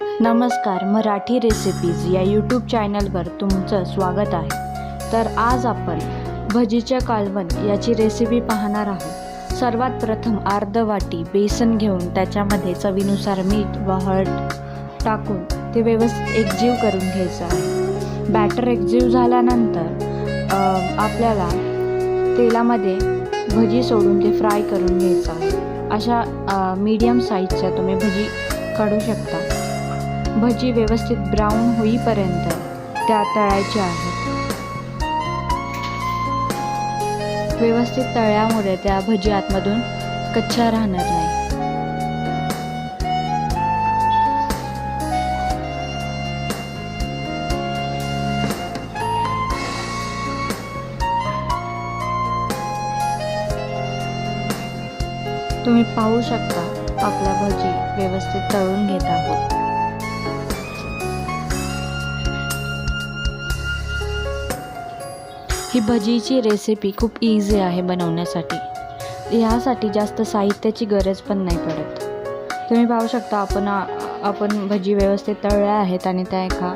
नमस्कार मराठी रेसिपीज या यूट्यूब चॅनलवर तुमचं स्वागत आहे. तर आज आपण भजीच्या कालवण याची रेसिपी पाहणार आहोत. सर्वात प्रथम अर्ध वाटी बेसन घेऊन त्याच्यामध्ये चवीनुसार मीठ व हळद टाकून ते व्यवस्थित एकजीव करून घ्यायचं आहे. बॅटर एकजीव झाल्यानंतर आपल्याला तेलामध्ये भजी सोडून ते फ्राय करून घ्यायचं आहे. अशा मीडियम साईजच्या तुम्ही भजी काढू शकता. भजी व्यवस्थित ब्राऊन होईपर्यंत त्या तळायच्या आहेत. व्यवस्थित तळ्यामुळे त्या भजी आतमधून कच्च्या राहणार नाही. तुम्ही पाहू शकता आपला भजी व्यवस्थित तळून घेत आहोत. ही भजीची रेसिपी खूप इझी आहे बनवण्यासाठी. ह्यासाठी जास्त साहित्याची गरज पण नाही पडत. तुम्ही पाहू शकता आपण आपण भजी व्यवस्थित तळल्या आहेत आणि त्या एका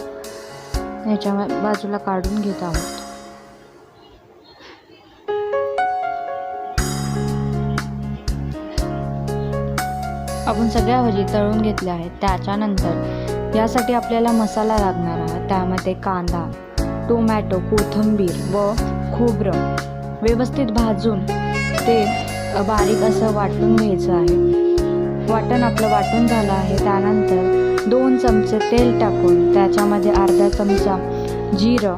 ह्याच्या बाजूला काढून घेत आहोत. आपण सगळ्या भजी तळून घेतल्या आहेत. त्याच्यानंतर यासाठी आपल्याला मसाला लागणार आहे. त्यामध्ये कांदा टोमॅटो कोथिंबीर व खोबरं व्यवस्थित भाजून ते बारीक असं वाटून घ्यायचं आहे. वाटण आपलं वाटून झालं आहे. त्यानंतर दोन चमचे तेल टाकून त्याच्यामध्ये अर्धा चमचा जिरं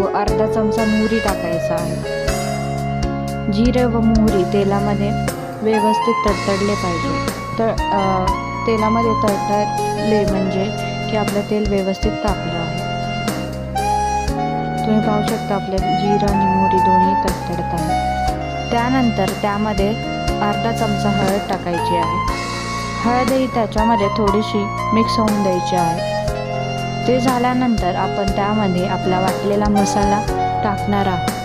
व अर्धा चमचा मोहरी टाकायचा आहे. जिरं व मोहरी तेलामध्ये व्यवस्थित तडतडले पाहिजे. तर तेलामध्ये तडतडले म्हणजे की आपलं तेल व्यवस्थित तापलं. तुम्ही पाहू शकता आपल्या जिरं आणि मोहरी दोन्ही तडतडत आहे त्यानंतर त्यामध्ये अर्धा चमचा हळद टाकायची आहे. हळदही त्याच्यामध्ये थोडीशी मिक्स होऊन द्यायची आहे. ते झाल्यानंतर आपण त्यामध्ये आपला वाटलेला मसाला टाकणार आहोत.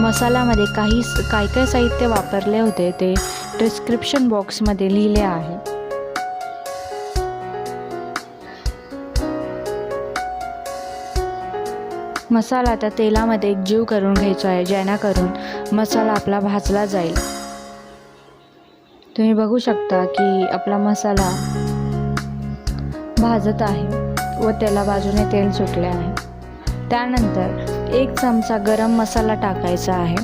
मसाल्यामध्ये काही काय काय साहित्य वापरले होते ते डिस्क्रिप्शन बॉक्समध्ये लिहिले आहे. मसाला त्या तेलामध्ये एक जीव करून घ्यायचा आहे जेणेकरून मसाला आपला भाजला जाईल. तुम्ही बघू शकता की आपला मसाला भाजत आहे व त्याला बाजूने तेल सुटले आहे. त्यानंतर एक चमचा गरम मसाला टाकायचा आहे.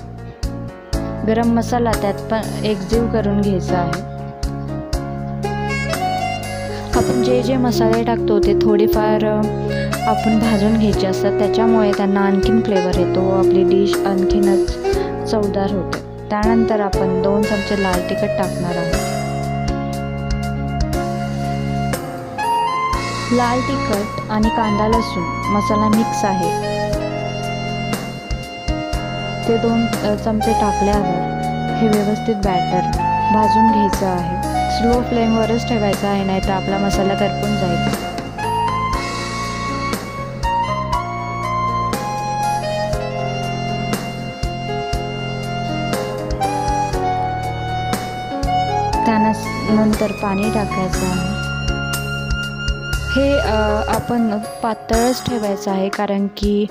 गरम मसाला त्यात पण एकजीव करून घ्यायचा आहे. आपण जे जे मसाले टाकतो ते थोडेफार आपण भाजून घ्यायचे असतात. त्याच्यामुळे त्यांना आणखीन फ्लेवर येतो. व आपली डिश आणखीनच चवदार होते. त्यानंतर आपण दोन चमचे लाल तिखट टाकणार आहोत. लाल तिखट आणि कांदा लसूण मसाला मिक्स आहे. ते दोन चमचे टाकल्यावर हे व्यवस्थित बॅटर भाजून घ्यायचं आहे. स्लो फ्लेमवरच ठेवायचं आहे नाही तर आपला मसाला करपून जाईल. नंतर पाणी टाकायचं आहे. हे आपण पातळच ठेवायचं आहे कारण की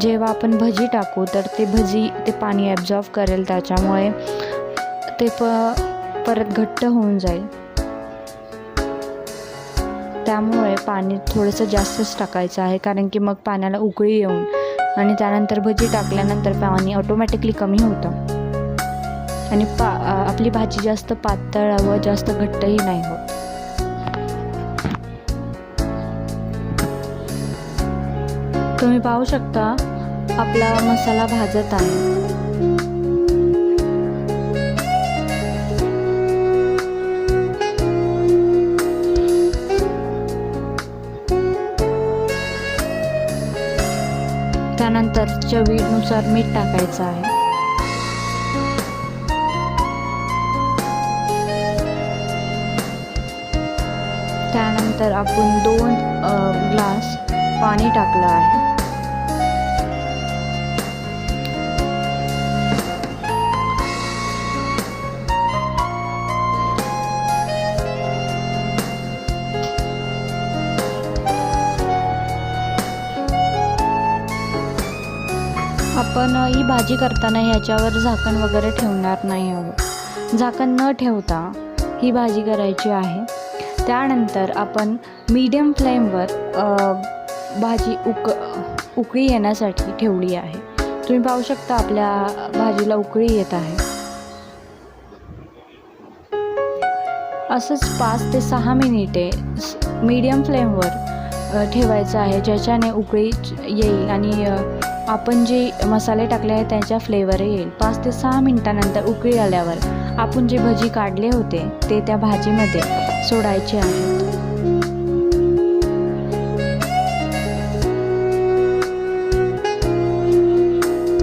जेव्हा आपण भजी टाकू तर ते भजी ते पाणी ॲब्झॉर्ब करेल त्याच्यामुळे ते प परत घट्ट होऊन जाईल. त्यामुळे पाणी थोडंसं जास्तच टाकायचं आहे कारण की मग पाण्याला उकळी येऊन आणि त्यानंतर भजी टाकल्यानंतर पाणी ऑटोमॅटिकली कमी होतं. आणि पा आपली भाजी जास्त पातळ व जास्त घट्टही नाही होत तुम्ही पाहू शकता आपला मसाला भाजत आहे. त्यानंतर चवीनुसार मीठ टाकायचं आहे. त्यानंतर आपण दोन ग्लास पाणी टाकलं आहे. आपण ही भाजी करताना ह्याच्यावर झाकण वगैरे ठेवणार नाही हवं झाकण न ठेवता ही भाजी करायची आहे. त्यानंतर आपण मीडियम फ्लेमवर भाजी उक उकळी येण्यासाठी ठेवली आहे. तुम्ही पाहू शकता आपल्या भाजीला उकळी येत आहे. असंच पाच ते सहा मिनिटे मीडियम फ्लेमवर ठेवायचं आहे ज्याच्याने उकळी येईल आणि आपण जे मसाले टाकले आहेत त्याच्या फ्लेवर येईल. पाच ते सहा मिनिटानंतर उकळी आल्यावर आपण जे भजी काढले होते ते त्या भाजीमध्ये सोडायचे आहेत.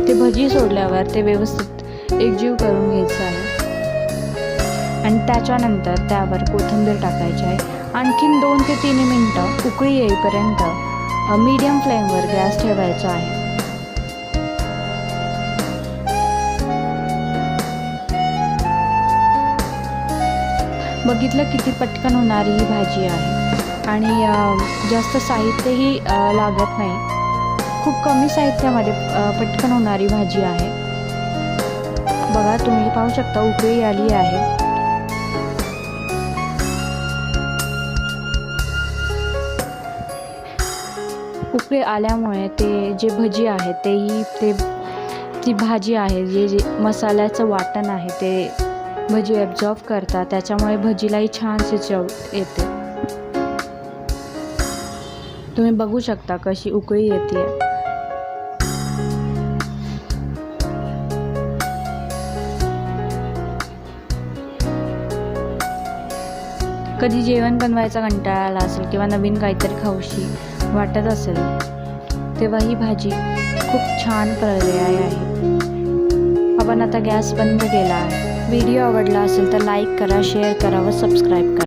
ते भजी सोडल्यावर ते व्यवस्थित एकजीव करून घ्यायचं आहे. आणि त्याच्यानंतर त्यावर कोथिंबीर टाकायची आहे. आणखीन दोन ते तीन मिनटं उकळी येईपर्यंत मीडियम फ्लेमवर गॅस ठेवायचा आहे. बघितलं किती पटकन होणारी ही भाजी आहे. आणि जास्त साहित्यही लागत नाही. खूप कमी साहित्यामध्ये पटकन होणारी भाजी आहे. बघा तुम्ही पाहू शकता उकळी आली आहे. उकळी आल्यामुळे ते जे भजी आहे तेही ते ती भाजी आहे जे जे मसाल्याचं वाटण आहे ते भजी ॲब्झॉर्ब करतात त्याच्यामुळे भजीलाही छान चव येते. तुम्ही बघू शकता कशी उकळी येते. कधी जेवण बनवायचा कंटाळा आला असेल किंवा नवीन काहीतरी खाऊशी वाटत असेल तेव्हा ही भाजी खूप छान पर्याय आहे. आपण आता गॅस बंद केला आहे. व्हिडिओ आवडला असेल तर लाईक करा शेअर करा व सबस्क्राईब करा.